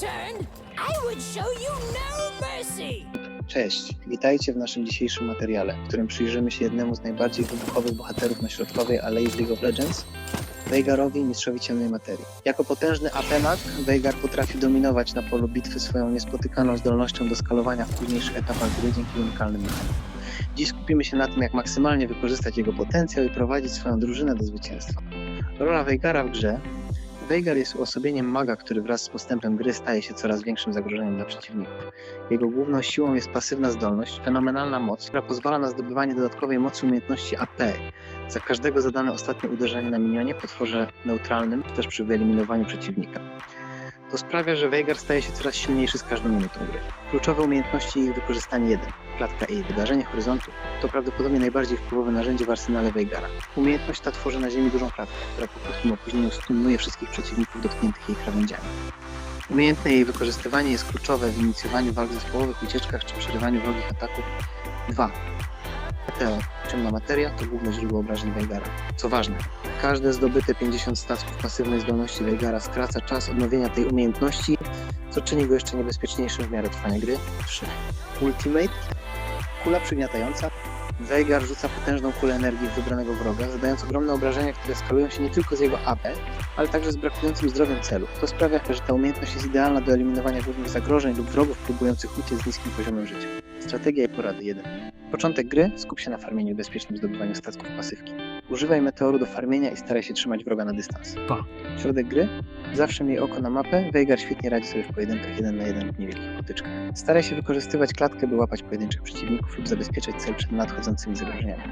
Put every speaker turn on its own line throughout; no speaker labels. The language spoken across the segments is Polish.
turn, I would show you no mercy.
Cześć, witajcie w naszym dzisiejszym materiale, w którym przyjrzymy się jednemu z najbardziej wybuchowych bohaterów na środkowej alei w League of Legends, Veigarowi, mistrzowi ciemnej materii. Jako potężny apenak, Veigar potrafi dominować na polu bitwy swoją niespotykaną zdolnością do skalowania w późniejszych etapach gry dzięki unikalnym mechanikom. Dziś skupimy się na tym, jak maksymalnie wykorzystać jego potencjał i prowadzić swoją drużynę do zwycięstwa. Rola Veigara w grze Veigar jest uosobieniem maga, który wraz z postępem gry staje się coraz większym zagrożeniem dla przeciwników. Jego główną siłą jest pasywna zdolność, fenomenalna moc, która pozwala na zdobywanie dodatkowej mocy umiejętności AP. Za każdego zadane ostatnie uderzenie na minionie, potworze neutralnym, też przy wyeliminowaniu przeciwnika. To sprawia, że Veigar staje się coraz silniejszy z każdą minutą gry. Kluczowe umiejętności i ich wykorzystanie 1. Klatka i wydarzenie horyzontu to prawdopodobnie najbardziej wpływowe narzędzie w arsenale Veigara. Umiejętność ta tworzy na ziemi dużą klatkę, która po krótkim opóźnieniu stunnuje wszystkich przeciwników dotkniętych jej krawędziami. Umiejętne jej wykorzystywanie jest kluczowe w inicjowaniu walk zespołowych, ucieczkach czy przerywaniu wrogich ataków. 2. Ciemna materia, to główne źródło obrażeń Veigara. Co ważne, każde zdobyte 50 stacków pasywnej zdolności Veigara skraca czas odnowienia tej umiejętności, co czyni go jeszcze niebezpieczniejszym w miarę trwania gry. 3. Ultimate, kula przygniatająca. Veigar rzuca potężną kulę energii w wybranego wroga, zadając ogromne obrażenia, które skalują się nie tylko z jego AP, ale także z brakującym zdrowiem celu. To sprawia, że ta umiejętność jest idealna do eliminowania głównych zagrożeń lub wrogów próbujących uciec z niskim poziomem życia. Strategia i porady 1. Początek gry skup się na farmieniu i bezpiecznym zdobywaniu statków pasywki. Używaj meteoru do farmienia i staraj się trzymać wroga na dystans.
Pa.
Środek gry. Zawsze miej oko na mapę. Veigar świetnie radzi sobie w pojedynkach 1 na 1 w niewielkich potyczkach. Staraj się wykorzystywać klatkę, by łapać pojedynczych przeciwników lub zabezpieczać cel przed nadchodzącymi zagrożeniami.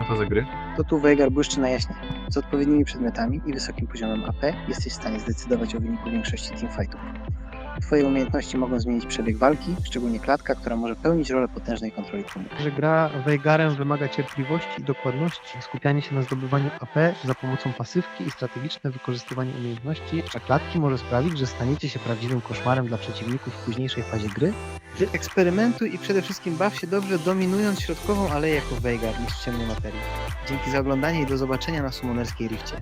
A to za gry?
To tu Veigar błyszczy na jaśnie. Z odpowiednimi przedmiotami i wysokim poziomem AP jesteś w stanie zdecydować o wyniku większości teamfightów. Twoje umiejętności mogą zmienić przebieg walki, szczególnie klatka, która może pełnić rolę potężnej kontroli tłumu.
Że gra Veigarem wymaga cierpliwości i dokładności, skupianie się na zdobywaniu AP za pomocą pasywki i strategiczne wykorzystywanie umiejętności, a klatki może sprawić, że staniecie się prawdziwym koszmarem dla przeciwników w późniejszej fazie gry.
Eksperymentuj i przede wszystkim baw się dobrze, dominując środkową aleję jako Veigar niż w ciemnej materii. Dzięki za oglądanie i do zobaczenia na Summonerskiej Rifcie.